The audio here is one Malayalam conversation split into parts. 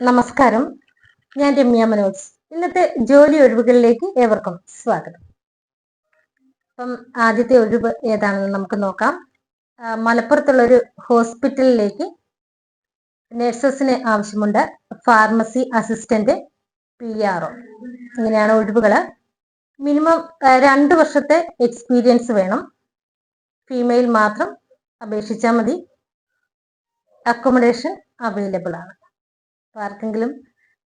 നമസ്കാരം. ഞാൻ രമ്യ മനോജ്. ഇന്നത്തെ ജോലി ഒഴിവുകളിലേക്ക് ഏവർക്കും സ്വാഗതം. അപ്പം ആദ്യത്തെ ഒഴിവ് ഏതാണെന്ന് നമുക്ക് നോക്കാം. മലപ്പുറത്തുള്ള ഒരു ഹോസ്പിറ്റലിലേക്ക് നഴ്സസിന് ആവശ്യമുണ്ട്. Pharmacy assistant P R O. ഇങ്ങനെയാണ് ഒഴിവുകൾ മിനിമം രണ്ട് വർഷത്തെ എക്സ്പീരിയൻസ് വേണം. ഫീമെയിൽ മാത്രം അപേക്ഷിച്ചാൽ മതി. അക്കോമഡേഷൻ അവൈലബിൾ ആണ് ആർക്കെങ്കിലും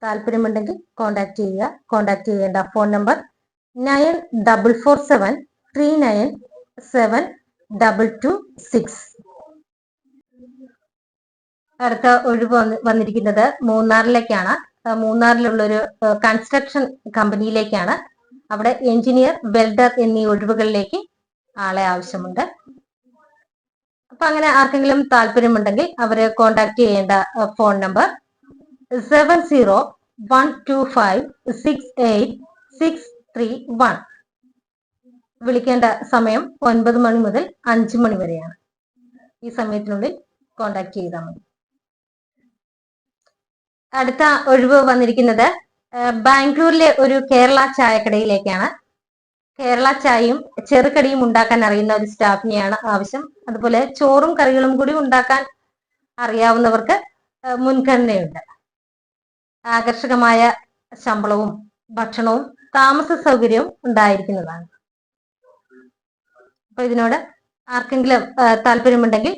താല്പര്യമുണ്ടെങ്കിൽ കോണ്ടാക്ട് ചെയ്യുക. കോണ്ടാക്ട് ചെയ്യേണ്ട phone number nine double four seven three nine seven double two six അടുത്ത ഒഴിവ് വന്നിരിക്കുന്നത് മൂന്നാറിലേക്കാണ്. മൂന്നാറിലുള്ളൊരു കൺസ്ട്രക്ഷൻ കമ്പനിയിലേക്കാണ് അവിടെ എഞ്ചിനീയർ വെൽഡർ എന്നീ ഒഴിവുകളിലേക്ക് ആളെ ആവശ്യമുണ്ട്. അപ്പൊ അങ്ങനെ ആർക്കെങ്കിലും താല്പര്യമുണ്ടെങ്കിൽ അവരെ കോണ്ടാക്ട് ചെയ്യേണ്ട phone number seven zero one two five six eight six three one വിളിക്കേണ്ട സമയം ഒൻപത് മണി മുതൽ അഞ്ച് മണി വരെയാണ്. ഈ സമയത്തിനുള്ളിൽ കോണ്ടാക്ട് ചെയ്താൽ മതി. അടുത്ത ഒഴിവ് വന്നിരിക്കുന്നത് ബാംഗ്ലൂരിലെ ഒരു കേരള ചായക്കടയിലേക്കാണ്. കേരള ചായയും ചെറുകടിയും ഉണ്ടാക്കാൻ അറിയുന്ന ഒരു സ്റ്റാഫിനെയാണ് ആവശ്യം. അതുപോലെ ചോറും കറികളും കൂടി ഉണ്ടാക്കാൻ അറിയാവുന്നവർക്ക് മുൻഗണനയുണ്ട്. ആകർഷകമായ ശമ്പളവും ഭക്ഷണവും താമസ സൗകര്യവും ഉണ്ടായിരിക്കുന്നതാണ്. അപ്പൊ ഇതിനോട് ആർക്കെങ്കിലും താല്പര്യമുണ്ടെങ്കിൽ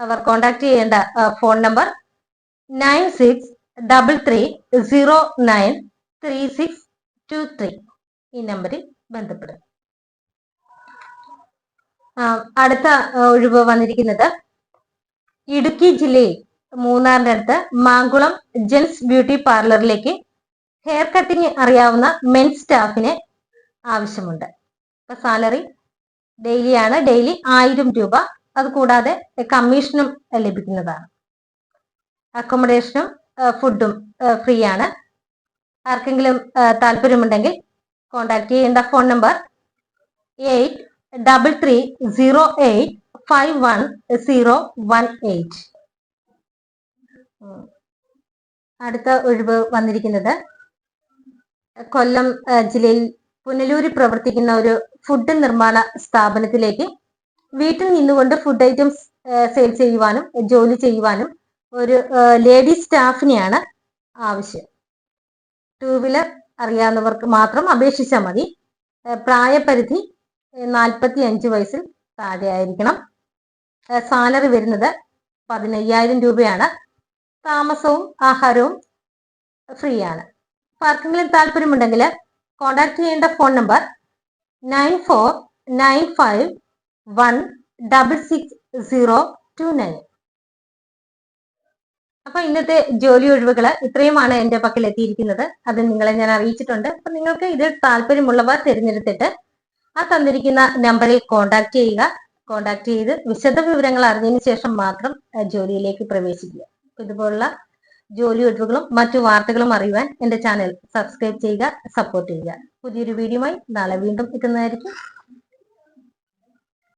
അവർ കോണ്ടാക്ട് ചെയ്യേണ്ട phone number nine six double three zero nine three six two three ഈ നമ്പറിൽ ബന്ധപ്പെടുക അടുത്ത ഒഴിവ് വന്നിരിക്കുന്നത് ഇടുക്കി ജില്ലയിൽ മൂന്നാറിന്റെ അടുത്ത് മാങ്കുളം ജെൻസ് ബ്യൂട്ടി പാർലറിലേക്ക് ഹെയർ കട്ടിങ് അറിയാവുന്ന മെൻ സ്റ്റാഫിന് ആവശ്യമുണ്ട്. ഇപ്പൊ സാലറി ഡെയിലി ആണ് ഡെയിലി ആയിരം രൂപ. അത് കൂടാതെ കമ്മീഷനും ലഭിക്കുന്നതാണ്. അക്കോമഡേഷനും ഫുഡും ഫ്രീ ആണ് ആർക്കെങ്കിലും താല്പര്യമുണ്ടെങ്കിൽ കോണ്ടാക്ട് ചെയ്യേണ്ട phone number eight double three zero eight five one zero one eight. അടുത്ത ഒഴിവ് വന്നിരിക്കുന്നത് കൊല്ലം ജില്ലയിൽ പുനലൂരിൽ പ്രവർത്തിക്കുന്ന ഒരു ഫുഡ് നിർമ്മാണ സ്ഥാപനത്തിലേക്ക് വീട്ടിൽ നിന്നുകൊണ്ട് ഫുഡ് ഐറ്റംസ് സെയിൽ ചെയ്യുവാനും ജോലി ചെയ്യുവാനും ഒരു ലേഡി സ്റ്റാഫിനെയാണ് ആവശ്യം. ടൂ വീലർ അറിയാവുന്നവർക്ക് മാത്രം അപേക്ഷിച്ചാൽ മതി. പ്രായപരിധി നാൽപ്പത്തി അഞ്ച് വയസ്സിൽ താഴെയായിരിക്കണം. സാലറി വരുന്നത് പതിനയ്യായിരം രൂപയാണ്. താമസവും ആഹാരവും ഫ്രീ ആണ് പാർക്കിംഗിൽ താല്പര്യമുണ്ടെങ്കിൽ കോണ്ടാക്ട് ചെയ്യേണ്ട phone number nine four nine five one double six zero two nine അപ്പൊ ഇന്നത്തെ ജോലി ഒഴിവുകൾ ഇത്രയുമാണ് എന്റെ പക്കൽ എത്തിയിരിക്കുന്നത്. അത് നിങ്ങളെ ഞാൻ അറിയിച്ചിട്ടുണ്ട്. അപ്പൊ നിങ്ങൾക്ക് ഇത് താല്പര്യമുള്ളവർ തിരഞ്ഞെടുത്തിട്ട് ആ തന്നിരിക്കുന്ന നമ്പറിൽ കോണ്ടാക്ട് ചെയ്യുക. കോണ്ടാക്ട് ചെയ്ത് വിശദ വിവരങ്ങൾ അറിഞ്ഞതിന് ശേഷം മാത്രം ജോലിയിലേക്ക് പ്രവേശിക്കുക. ഇതുപോലുള്ള ജോലി ഒഴിവുകളും മറ്റു വാർത്തകളും അറിയുവാൻ എന്റെ ചാനൽ സബ്സ്ക്രൈബ് ചെയ്യുക സപ്പോർട്ട് ചെയ്യുക. പുതിയൊരു വീഡിയോയുമായി നാളെ വീണ്ടും എത്തുന്നതായിരിക്കും.